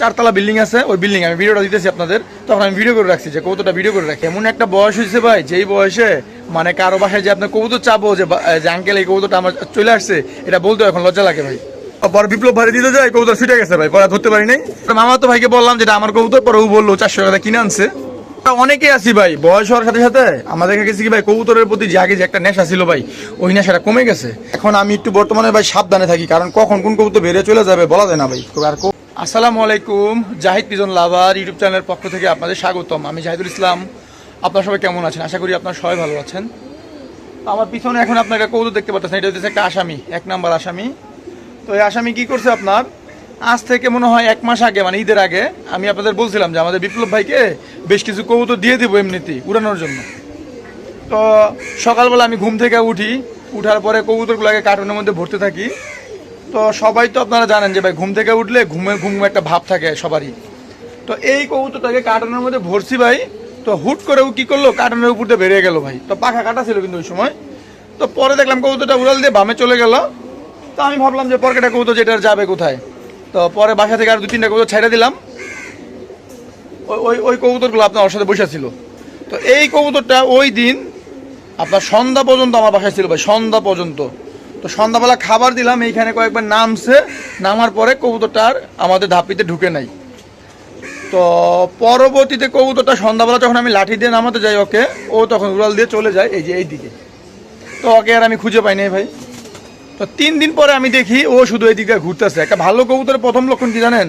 চারতলা বিল্ডিং আছে ওই বিল্ডিং আমি ভিডিওটা দিতেছি আপনাদের। তখন আমি ভিডিও করে রাখছি যে কবুতরটা ভিডিও করে রাখি। এমন একটা বয়স হয়েছে ভাই যেই বয়সে মানে কারও বাসায় যে আপনার কবুতর চাবো যে আঙ্কেল এই কবুতরটা আমার চলে আসছে এটা বলতে এখন লজ্জা লাগে ভাই। পরে বিপ্লব ভাই দিতে যায় কবুতর ছুটে গেছে ভাই পরে ধরতে পারি নাই। মামা তো ভাইকে বললাম যেটা আমার কবুতর পরে ও বলল চারশো টাকা কিনে আনছে। অনেকে আছি ভাই, বয়স হওয়ার সাথে সাথে আমাদের কাছে কি ভাই, কবুতরের প্রতি যে আগে যে একটা নেশা ছিল ভাই, ওই নেশাটা কমে গেছে। এখন আমি একটু বর্তমানে ভাই সাবধানে থাকি, কারণ কখন কোন কবুতর বেড়ে চলে যাবে বলা যায় না ভাই। আর আসসালামু আলাইকুম, জাহিদ পিজন লাভার ইউটিউব চ্যানেলের পক্ষ থেকে আপনাদের স্বাগতম। আমি জাহিদুল ইসলাম, আপনারা সবাই কেমন আছেন? আশা করি আপনারা সবাই ভালো আছেন। আমার পিছনে এখন আপনার একটা কৌতুক দেখতে পাচ্ছেন, এটা হচ্ছে একটা আসামি, এক নাম্বার আসামি। তো এই আসামি কি করছে আপনার? আজ থেকে মনে হয় এক মাস আগে মানে ঈদের আগে, আমি আপনাদের বলছিলাম যে আমাদের বিপ্লব ভাইকে বেশ কিছু কবুতর দিয়ে দেবো এমনিতেই উড়ানোর জন্য। তো সকালবেলা আমি ঘুম থেকে উঠি, উঠার পরে কবুতরগুলোকে কার্টুনের মধ্যে ভরতে থাকি। তো সবাই তো আপনারা জানেন যে ভাই, ঘুম থেকে উঠলে ঘুমে, ঘুম একটা ভাব থাকে সবারই। তো এই কবুতরটাকে কার্টুনের মধ্যে ভরছি ভাই, তো হুট করে ও কী করল? কার্টুনের উপর দিয়ে বেরিয়ে গেল ভাই। তো পাখা কাটা ছিল কিন্তু ওই সময়। তো পরে দেখলাম কবুতরটা উড়াল দিয়ে বামে চলে গেল। তো আমি ভাবলাম যে পরকেটা কবুতর যেটা যাবে কোথায়? তো পরে বাসা থেকে আর দু তিনটা কবুতর ছেড়ে দিলাম। ওই ওই ওই কবুতরগুলো আপনার ওর সাথে বসে ছিল। তো এই কবুতরটা ওই দিন আপনার সন্ধ্যা পর্যন্ত আমার বাসায় ছিল ভাই, সন্ধ্যা পর্যন্ত। তো সন্ধ্যাবেলা খাবার দিলাম, এইখানে কয়েকবার নামছে, নামার পরে কবুতরটা আর আমাদের ধাপিতে ঢুকে নাই। তো পরবর্তীতে কবুতরটা সন্ধ্যাবেলা যখন আমি লাঠি দিয়ে নামাতে যাই ওকে, ও তখন উড়াল দিয়ে চলে যায়, এই যে এই দিকে তো ওকে আর আমি খুঁজে পাই নাই ভাই। তো তিন দিন পরে আমি দেখি ও শুধু এই দিকে ঘুরতেছে। একটা ভালো কবুতরের প্রথম লক্ষণ কি জানেন?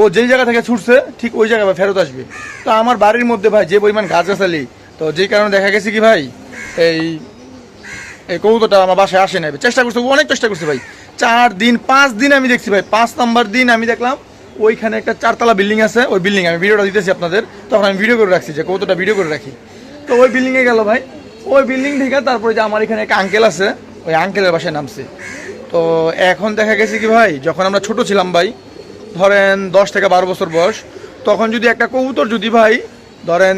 ও যেই জায়গা থেকে ছুটছে, ঠিক ওই জায়গায় ফেরত আসবে। তো আমার বাড়ির মধ্যে ভাই যে পরিমাণ গাছগাছালি তো যেই কারণে দেখা গেছে কি ভাই, এই এই কবুতরটা আমার বাসায় আসে নাই। চেষ্টা করছে অনেক চেষ্টা করছে ভাই। চার দিন, পাঁচ দিন আমি দেখছি ভাই। পাঁচ নাম্বার দিন আমি দেখলাম, ওইখানে একটা চারতলা বিল্ডিং আছে। ওই বিল্ডিং আমি ভিডিওটা দিতেছি আপনাদের, তখন আমি ভিডিও করে রাখছি যে কবুতরটা ভিডিও করে রাখি। তো ওই বিল্ডিংয়ে গেল ভাই। ওই বিল্ডিং থেকে তারপরে যে আমার এখানে একটা আঙ্কেল আছে ওই আঙ্কেলের বাসায় নামছে। তো এখন দেখা গেছে কি ভাই, যখন আমরা ছোট ছিলাম ভাই, ধরেন দশ থেকে বারো বছর বয়স, তখন যদি একটা কবুতর যদি ভাই, ধরেন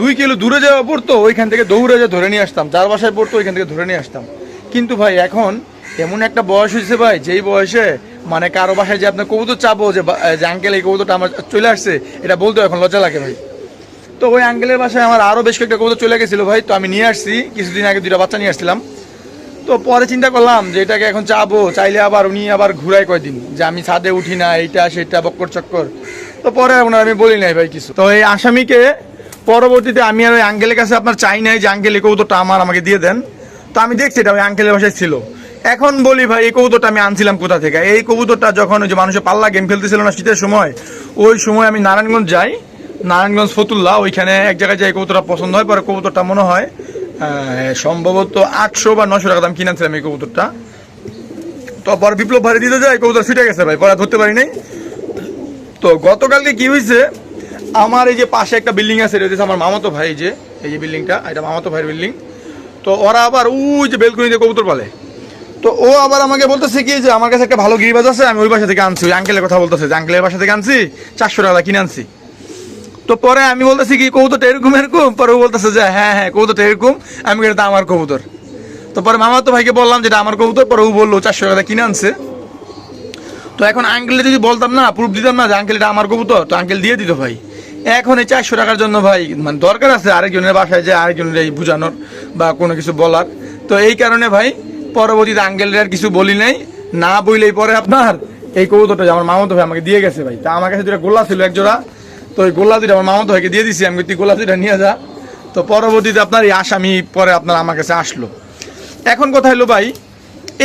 দুই কিলো দূরে যাওয়া পড়তো, ওইখান থেকে দৌড়ে যে ধরে নিয়ে আসতাম, যার বাসায় পড়তো, ওইখান থেকে ধরে নিয়ে আসতাম। কিন্তু ভাই, এখন এমন একটা বয়স হয়েছে ভাই, যেই বয়সে মানে কারও বাসায় যে আপনার কবুতর চাবো যে আঙ্কেল এই কবুতরটা আমার চলে আসছে, এটা বলতে এখন লজ্জা লাগে ভাই। তো ওই আঙ্কেলের বাসায় আমার আরও বেশ কয়েকটা কবুতর চলে গেছিল ভাই, তো আমি নিয়ে আসছি, কিছুদিন আগে দুটা বাচ্চা নিয়ে আসছিলাম। তো পরে চিন্তা করলাম যে এটাকে এখন চাবো, চাইলে আবার উনি আবার ঘুরাই কয়দিন যে আমি ছাদে উঠি না, এইটা, সেটা, বক্কর চক্কর। তো পরে ওনার আমি বলি নাই ভাই কিছু। তো এই আসামিকে পরবর্তীতে আমি আর ওই আঙ্কেলের কাছে আপনার চাই নাই যে আঙ্কেল এই কৌতরটা আমার, আমাকে দিয়ে দেন। তো আমি দেখছি এটা ওই আঙ্কেলের বাসায় ছিল। এখন বলি ভাই, এই কবুতরটা আমি আনছিলাম কোথা থেকে? এই কবুতরটা যখন ওই যে মানুষের পাল্লা গেম খেলতেছিল না শীতের সময়, ওই সময় আমি নারায়ণগঞ্জ যাই। নারায়ণগঞ্জ ফতুল্লা, ওইখানে এক জায়গায় যাই কবুতরটা পছন্দ হয়, পরে কবুতরটা মনে হয়। সম্ভবত আটশো বা নশো টাকা দাম কিনেছিলাম এই কবুতরটা। তো পরে বিপ্লব ভাড়ি দিতে যায়, কবুতর ছুটে গেছে ভাই, পরে ধরতে পারি নাই। তো গতকালকে কি হয়েছে, আমার এই যে পাশে একটা বিল্ডিং আছে, এটা আমার মামাতো ভাই যে, এই যে বিল্ডিংটা, এটা মামাতো ভাইয়ের বিল্ডিং। তো ওরা আবার ওই যে বেলকুনিতে কবুতর পালে। তো ও আবার আমাকে বলতেছে কি, যে আমার কাছে একটা ভালো গিরিবাজ আছে, আমি ওই বাসা থেকে আনছি, ওই আঙ্কেলের কথা বলতেছে, যে আঙ্কেলের বাসা থেকে আনছি, চারশো টাকা কিনে আনছি। তো পরে আমি বলতেছি কি কবুতরটা এরকম এরকম? পরে বলতেছে যে হ্যাঁ হ্যাঁ কবুতরটা এরকম। আমি এটা আমার কবুতর। তো পরে মামা তো ভাইকে বললাম যেটা আমার কবুতর। পরে ও বলল, চারশো টাকা কিনে আনছে। তো এখন আঙ্কেলে যদি বলতাম না প্রুফ দিতাম না যে আঙ্কেল এটা আমার কবুতর। তো আঙ্কেল দিয়ে দিত ভাই। এখন এই চারশো টাকার জন্য ভাই মানে দরকার আছে আরেকজনের বাসায় যে, আরেকজনের এই বুঝানোর বা কোনো কিছু বলার। তো এই কারণে ভাই, পরবর্তীতে আঙ্কেলের আর কিছু বলি নাই। না বইলেই পরে আপনার এই কবুতরটা আমার মামাতো ভাই আমাকে দিয়ে গেছে ভাই। তা আমার কাছে দুটা গোল্লা ছিল এক জোড়া তো ওই গোল্লা দুটা আমার মামাতো ভাইকে দিয়ে দিছি, আমি তুই গোল্লা দুটা নিয়ে যা। তো পরবর্তীতে আপনার এই আসামি পরে আপনার আমার কাছে আসলো। এখন কথা হলো ভাই,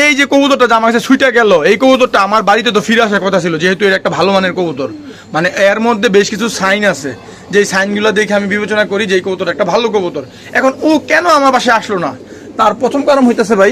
এই যে কবুতরটা যে আমার কাছে ছুটে গেল, এই কবুতরটা আমার বাড়িতে তো ফিরে আসার কথা ছিল, যেহেতু এর একটা ভালো মানের কবুতর। মানে এর মধ্যে বেশ কিছু সাইন আছে যে সাইনগুলো দেখে আমি বিবেচনা করি যে এই কবুতর একটা ভালো কবুতর। এখন ও কেন আমার বাসায় আসলো না? তার প্রথম কারণ হইতেছে ভাই,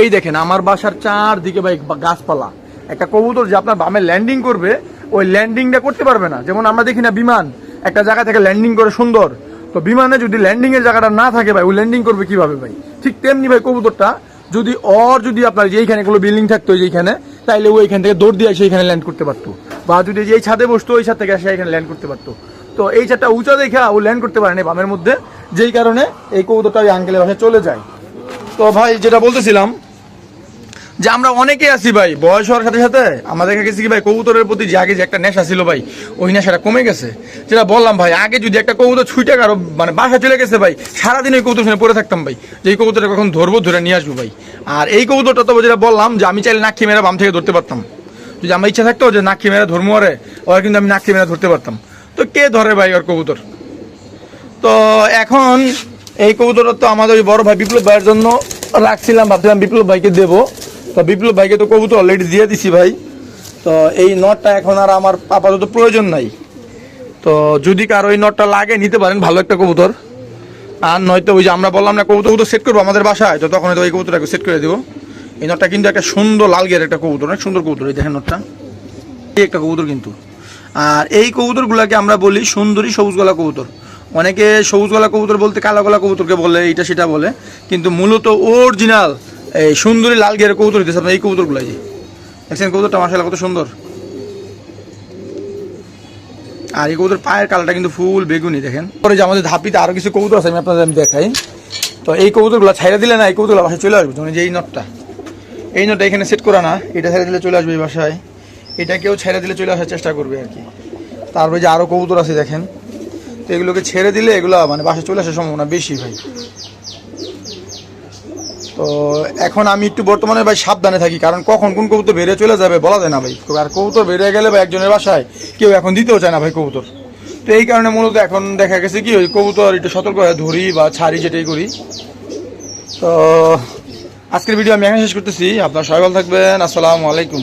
এই দেখেন, আমার বাসার চারদিকে ভাই গাছপালা। একটা কবুতর যে আপনার বামে ল্যান্ডিং করবে ওই ল্যান্ডিংটা করতে পারবে না। যেমন আমরা দেখি না বিমান, একটা জায়গা থেকে ল্যান্ডিং করে সুন্দর। তো বিমানে যদি ল্যান্ডিং এর জায়গাটা না থাকে ভাই, ওই ল্যান্ডিং করবে কীভাবে ভাই? ঠিক তেমনি ভাই কবুতরটা যদি অর যদি আপনার যেইখানে কোনো বিল্ডিং থাকতো যেইখানে, তাইলে ও এখান থেকে দৌড় দিয়ে এসে এখানে ল্যান্ড করতে পারতো। বা যদি এই ছাদে বসতো, ওই ছাদ থেকে এসে এখানে ল্যান্ড করতে পারতো। তো এই ছাদটা উঁচা দেখা ও ল্যান্ড করতে পারেনি বামের মধ্যে, যেই কারণে এই কবুতরটা ওই আঙ্কেলের বাসায় চলে যায়। তো ভাই, যেটা বলতেছিলাম যে আমরা অনেকে আছি ভাই, বয়স হওয়ার সাথে সাথে আমাদের কাছে কি ভাই, কবুতরের প্রতি যে আগে যে একটা নেশা ছিল ভাই, ওই নেশাটা কমে গেছে। যেটা বললাম ভাই, আগে যদি একটা কবুতর ছুটে কারও মানে বাসা চলে গেছে ভাই, সারাদিন ওই কবুতর শুনে পড়ে থাকতাম ভাই। যে এই কবুতরটা কখন ধরবো, ধরে নিয়ে আসব ভাই। আর এই কবুতরটা তো যেটা বললাম যে আমি চাইলে নাক্ষি মেরা বাম থেকে ধরতে পারতাম। যদি আমার ইচ্ছা থাকতো যে নাক্ষি মেরা ধর্ম আরে, ওরা কিন্তু আমি নাক্ষি মেরা ধরতে পারতাম। তো কে ধরে ভাই ওর কবুতর? তো এখন এই কবুতরটা তো আমাদের ওই বড় ভাই বিপ্লব ভাইয়ের জন্য রাখছিলাম, ভাবছিলাম বিপ্লব ভাইকে দেবো। তো বিপ্লব ভাইকে তো কবুতর অলরেডি দিয়ে দিছি ভাই। তো এই নটটা এখন আর আমার আপাতত প্রয়োজন নাই। তো যদি কারও এই নটটা লাগে, নিতে পারেন ভালো একটা কবুতর। আর নয়তো ওই যে আমরা বললাম না, কবুতর সেট করব আমাদের বাসায়, তো তখন ওই কবুতরটাকে সেট করে দেবো। এই নটটা কিন্তু একটা সুন্দর লাল গিয়ার একটা কবুতর, অনেক সুন্দর কবুতর, এই দেখেন নটটা। এই একটা কবুতর কিন্তু। আর এই কবুতরগুলোকে আমরা বলি সুন্দরী সবুজ গলা কবুতর। অনেকে সবুজ গলা কবুতর বলতে কালো গলা কবুতরকে বলে, এইটা সেটা বলে। কিন্তু মূলত অরিজিনাল এই সুন্দরী লাল গিয়ারের কবুতর হইতেছে আপনার, এই কবুতরগুলাই দেখছেন কবুতরটা মাসাল্লাহ কত সুন্দর। আর এই কবুতর পায়ের কালারটা কিন্তু ফুল বেগুনি, দেখেন। পরে যে আমাদের ধাপিতে আরও কিছু কবুতর আছে, আমি আপনাদের আমি দেখাই। তো এই কবুতরগুলো ছাইড়া দিলে না, এই কবুতরগুলো বাসায় চলে আসবে যেমন এই যে এই নটটা। এই নটটা এখানে সেট করা না, এটা ছেড়ে দিলে চলে আসবে এই বাসায়। এটা কেউ ছেড়ে দিলে চলে আসার চেষ্টা করবে আর কি। তারপরে যে আরও কবুতর আছে, দেখেন। তো এগুলোকে ছেড়ে দিলে এগুলো মানে বাসায় চলে আসার সম্ভাবনা বেশি, ভাই। তো এখন আমি একটু বর্তমানে ভাই সাবধানে থাকি, কারণ কখন কোন কবুতর বেড়ে চলে যাবে বলা যায় না ভাই। আর কবুতর বেড়ে গেলে বা একজনের বাসায় কেউ এখন দিতেও চায় না ভাই কবুতর। তো এই কারণে মূলত এখন দেখা গেছে কি, ওই কবুতর একটু সতর্ক ধরি বা ছাড়ি যেটাই করি। তো আজকের ভিডিও আমি এখানে শেষ করতেছি। আপনার সবাই ভালো থাকবেন। আসসালামু আলাইকুম।